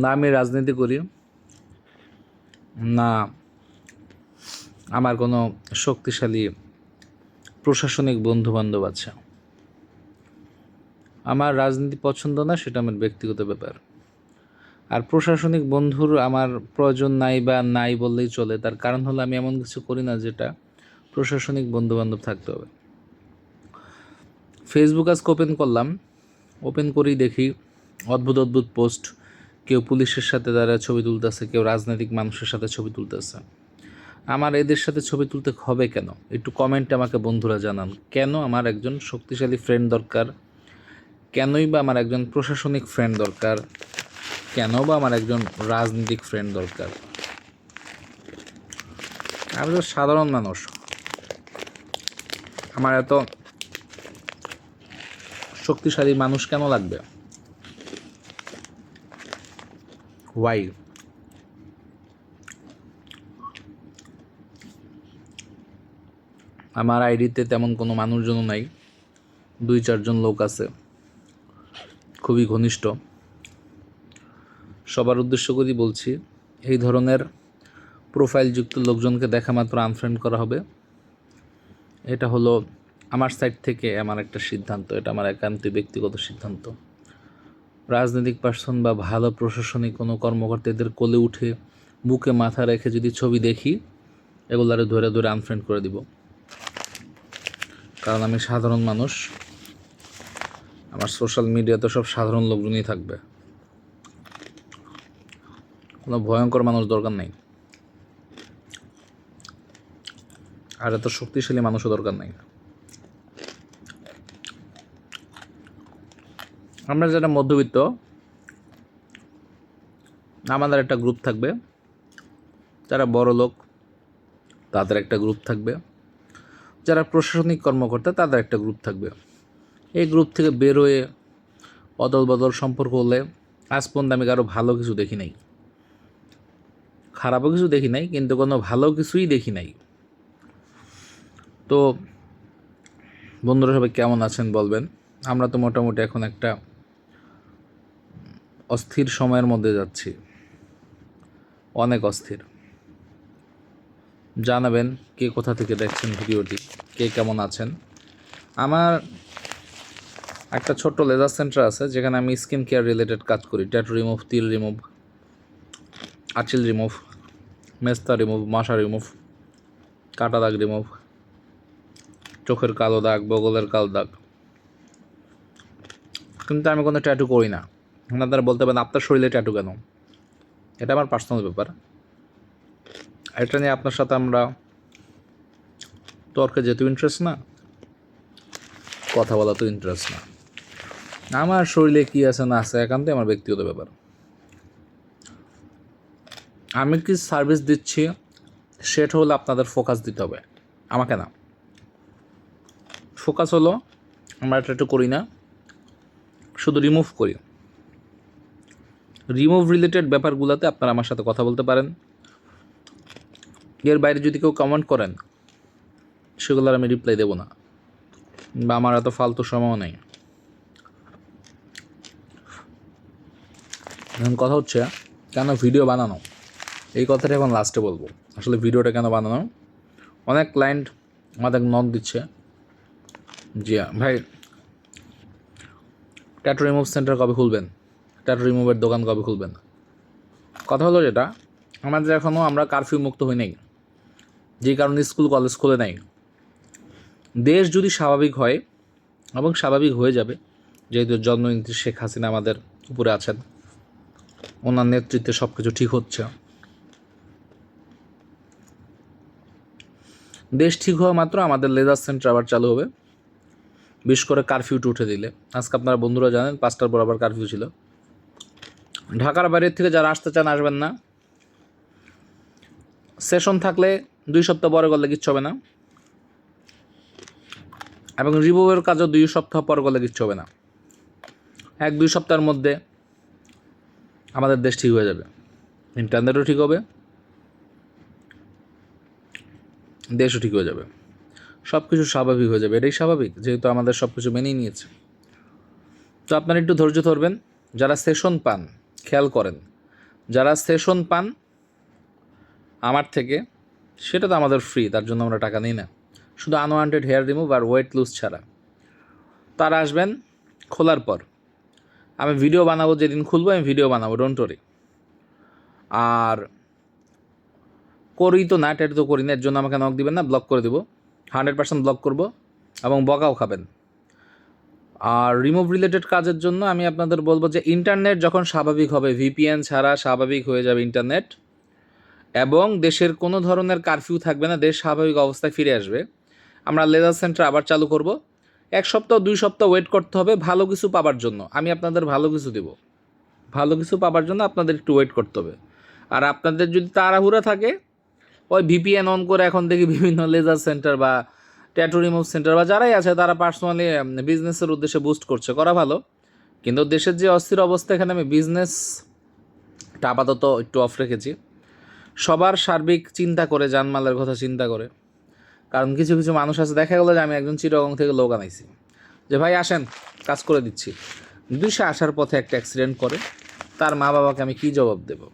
না আমি রাজনীতি করি, না আমার কোনো শক্তিশালী প্রশাসনিক বন্ধু বান্ধব আছে। আমার রাজনীতি পছন্দ না, সেটা আমার ব্যক্তিগত ব্যাপার। আর প্রশাসনিক বন্ধুর আমার প্রয়োজন নাই বা নাই বললেই চলে, তার কারণ হলো আমি এমন কিছু করি না যেটা প্রশাসনিক বন্ধু বান্ধব থাকতে হবে। ফেসবুক আজকে ওপেন করলাম ওপেন করেই দেখি, অদ্ভুত অদ্ভুত পোস্ট কেউ পুলিশের সাথে তারা ছবি তুলতেছে, কেউ রাজনৈতিক মানুষের সাথে ছবি তুলতেছে। আমার এদের সাথে ছবি তুলতে হবে কেন? একটু কমেন্টে আমাকে বন্ধুরা জানান। কেন আমার একজন শক্তিশালী ফ্রেন্ড দরকার? কেনই বা আমার একজন প্রশাসনিক ফ্রেন্ড দরকার? কেন বা আমার একজন রাজনৈতিক ফ্রেন্ড দরকার? আমি তো সাধারণ মানুষ। আমার এত শক্তিশালী মানুষ কেন লাগবে? ওয়াই আমার আইডিতে তেমন কোনো মানুষজন নাই। দুই, চারজন লোক আছে। খুবই ঘনিষ্ঠ। সবার উদ্দেশ্য করেই বলছি, এই ধরনের প্রোফাইলযুক্ত লোকজনকে দেখা মাত্র আনফ্রেন্ড করা হবে। এটা হলো আমার সাইড থেকে আমার একটা সিদ্ধান্ত, এটা আমার একান্তই ব্যক্তিগত সিদ্ধান্ত। রাজনৈতিক পার্সন বা ভালো প্রশাসনিক কোনো কর্মকর্তাদের কোলে উঠে বুকে মাথা রেখে যদি ছবি দেখি, এগুলারে ধরে ধরে আনফ্রেন্ড করে দিব। কারণ আমি সাধারণ মানুষ। আমার সোশ্যাল মিডিয়া তো সব সাধারণ লোকজনই থাকবে। কোনো ভয়ঙ্কর মানুষ দরকার নেই। আর এত শক্তিশালী মানুষও দরকার নেই। আমরা যারা মধ্যবিত্ত, আমাদের একটা গ্রুপ থাকবে। যারা বড় লোক, তাদের একটা গ্রুপ থাকবে। যারা প্রশাসনিক কর্মকর্তা, তাদের একটা গ্রুপ থাকবে। এই গ্রুপ থেকে বের হয়ে অদল বদল সম্পর্ক হলে আজ পর্যন্ত আমি কারও ভালো কিছু দেখি নাই। খারাপও কিছু দেখি নাই, কিন্তু কোনো ভালো কিছুই দেখি নাই। তো বন্ধুরা সবাই কেমন আছেন বলবেন? আমরা তো মোটামুটি এখন একটা অস্থির সময়ের মধ্যে যাচ্ছি। অনেক অস্থির। জানাবেন কে কোথা থেকে দেখছেন ভিডিওটি, কে কেমন আছেন। আমার একটা ছোট্ট লেজার সেন্টার আছে, যেখানে আমি স্কিন কেয়ার রিলেটেড কাজ করি। ট্যাটু রিমুভ, তিল রিমুভ, আচিল রিমুভ, মেস্তা রিমুভ মাশা রিমুভ, কাটা দাগ রিমুভ, চোখের কালো দাগ, বগলের কালো দাগ। কিন্তু আমি কোনো ট্যাটু করি না। আপনারা বলতে পারেন, আপনার শরীরে ট্যাটু কেন? এটা আমার পার্সোনাল ব্যাপার। এটা নিয়ে আপনার সাথে আমরা তর্কে যেহেতু ইন্টারেস্ট না, কথা বলা তো ইন্টারেস্ট না। আমার শরীরে কী আছে না আছে একান্তই আমার ব্যক্তিগত ব্যাপার। আমি কি সার্ভিস দিচ্ছি, সেটা হলো আপনাদের ফোকাস দিতে হবে। আমাকে না। ফোকাস হলো, আমরা এটা একটু করি না, শুধু রিমুভ করি। রিমুভ রিলেটেড ব্যাপারগুলোতে আপনারা আমার সাথে কথা বলতে পারেন। এর বাইরে যদি কেউ কমেন্ট করেন, সেগুলোর আমি রিপ্লাই দেবো না। বা আমার এত ফালতু সময়ও নেই। এখন কথা হচ্ছে, কেন ভিডিও বানানো? এই কথাটা এখন লাস্টে বলব। আসলে ভিডিওটা কেন বানানো? অনেক ক্লায়েন্ট আমাদের নক দিচ্ছে জি ভাই ট্যাটু রিমুভ সেন্টার কবে খুলবেন? ট্যাটু রিমুভের দোকান কবে খুলবেন? কথা হলো যেটা, আমাদের এখনও আমরা কারফিউ মুক্ত হই নাই। যে কারণে স্কুল কলেজ খুলে নাই। দেশ যদি স্বাভাবিক হয়, এবং স্বাভাবিক হয়ে যাবে, যেহেতু জন্মনীতি শেখ হাসিনা আমাদের উপরে আছেন, ওনার নেতৃত্বে সব কিছু ঠিক হচ্ছে। দেশ ঠিক হওয়া মাত্র আমাদের লেজার সেন্টার আবার চালু হবে। বিশেষ করে কারফিউটা উঠে দিলে। আজকে আপনারা বন্ধুরা জানেন, পাঁচটার পর আবার কারফিউ ছিল। ঢাকার বাইরের থেকে যারা আসতে চান, আসবেন না। সেশন থাকলে দুই সপ্তাহ পরে করলে কিচ্ছু হবে না। এবং রিমুভের কাজও দুই সপ্তাহ পর করলে কিচ্ছু হবে না। এক, দুই সপ্তাহের মধ্যে আমাদের দেশ ঠিক হয়ে যাবে। ইন্টারনেটও ঠিক হবে। দেশও ঠিক হয়ে যাবে। সব কিছু স্বাভাবিক হয়ে যাবে। এটাই স্বাভাবিক, যেহেতু আমাদের সব কিছু মেনেই নিয়েছে। তো আপনারা একটু ধৈর্য ধরবেন। যারা সেশন পান খেয়াল করেন। যারা সেশন পান, আমার থেকে, সেটা তো আমাদের ফ্রি তার জন্য আমরা টাকা নিই না। শুধু আনওয়ান্টেড হেয়ার রিমুভ আর ওয়েট লুজ ছাড়া। তারা আসবেন খোলার পর। আমি ভিডিও বানাবো, যেদিন খুলবো আমি ভিডিও বানাবো ডোন্ট ওরি আর করি তো না, এটা তো করি না, এর জন্য আমাকে নক দিবেন না ব্লক করে দেবো। হান্ড্রেড পার্সেন্ট ব্লক করব এবং বকাও খাবেন। আর রিমুভ রিলেটেড কাজের জন্য আমি আপনাদের বলব যে ইন্টারনেট যখন স্বাভাবিক হবে ভিপিএন ছাড়া স্বাভাবিক হয়ে যাবে ইন্টারনেট এবং দেশের কোনো ধরনের কারফিউ থাকবে না, দেশ স্বাভাবিক অবস্থায় ফিরে আসবে। আমরা লেজার সেন্টার আবার চালু করব। এক সপ্তাহ, দুই সপ্তাহ ওয়েট করতে হবে, ভালো কিছু পাবার জন্য। আমি আপনাদের ভালো কিছু দেব। ভালো কিছু পাবার জন্য আপনাদের একটু ওয়েট করতে হবে। আর আপনাদের যদি তাড়াহুড়া থাকে, ওই ভিপিএন অন করে এখন দেখি বিভিন্ন লেজার সেন্টার বা ট্যাটু রিমুভ সেন্টার বা যারাই আছে, তারা পার্সোনালি বিজনেসের উদ্দেশ্যে বুস্ট করছে। করা ভালো। কিন্তু দেশের যে অস্থির অবস্থা, এখানে আমি বিজনেসটা আপাতত একটু অফ রেখেছি। সবার সার্বিক চিন্তা করে, জানমালের কথা চিন্তা করে। কারণ কিছু কিছু মানুষ আছে, দেখা গেলো যে আমি একজন চিরগং থেকে লোক আনাইছি। যে, ভাই, আসেন, কাজ করে দিচ্ছি। দুই সে আসার পথে একটা অ্যাক্সিডেন্ট করে। তার মা বাবাকে আমি কী জবাব দেব?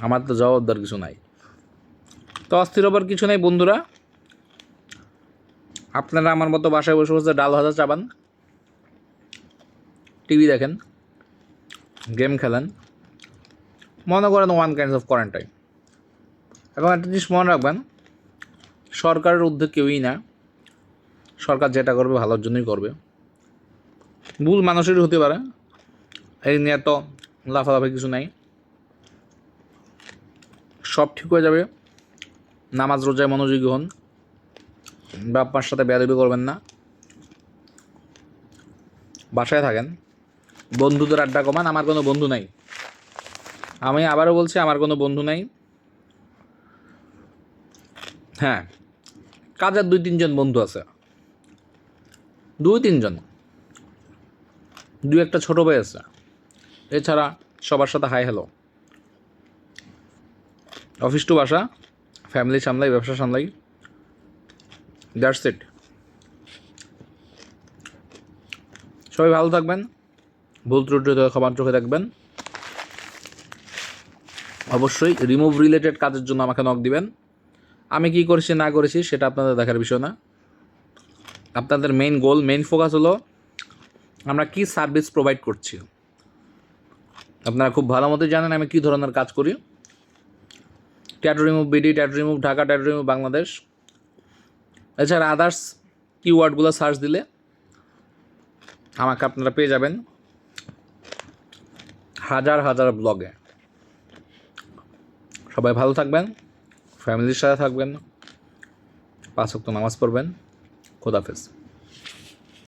আমার তো জবাব দেওয়ার কিছু নাই। তো অস্থির হবার কিছু নেই, বন্ধুরা। আপনারা আমার মতো বাসায় বসে বসে ডাল ভাজা চাবান টিভি দেখেন, গেম খেলেন। মনে করেন ওয়ান কাইন্ডস অফ কোয়ারেন্টাইন এবং একটা জিনিস মনে রাখবেন, সরকারের উদ্যোগ কেউই না। সরকার যেটা করবে ভালোর জন্যই করবে। ভুল মানুষেরই হতে পারে, এই নিয়ে তো লাফালাফি কিছু নাই। সব ঠিক হয়ে যাবে, নামাজ রোজায় মনোযোগী হন। বাপ্পার সাথে বেয়াদবি করবেন না। বাসায় থাকেন। বন্ধুদের আড্ডা কমান, আমার কোনো বন্ধু নাই। আমি আবারও বলছি, আমার কোনো বন্ধু নাই। হ্যাঁ কাজের দুই তিনজন বন্ধু আছে। দুই তিনজন। দুই একটা ছোট ভাই আছে। এছাড়া সবার সাথে হাই হ্যালো অফিস টু বাসা ফ্যামিলি সামলাই, ব্যবসা সামলাই। That's it. সবাই ভালো থাকবেন, ভুল ত্রুটি ক্ষমার চোখে থাকবেন অবশ্যই রিমুভ রিলেটেড কাজের জন্য আমাকে নক দিবেন। আমি কি করেছি, না করেছি, সেটা আপনাদের দেখার বিষয় না। আপনাদের মেইন গোল মেইন ফোকাস হলো আমরা কি সার্ভিস প্রোভাইড করছি। আপনারা খুব ভালো মতো জানেন আমি কী ধরনের কাজ করি। Tat remove BD tat remove Dhaka tattoo remove Bangladesh এছাড়া আদার্স কিওয়ার্ডগুলো সার্চ দিলে আমাকে আপনারা পেয়ে যাবেন হাজার হাজার ব্লগে সবাই ভালো থাকবেন ফ্যামিলির সাথে থাকবেন, পাঁচ নামাজ পড়বেন খোদাফেজ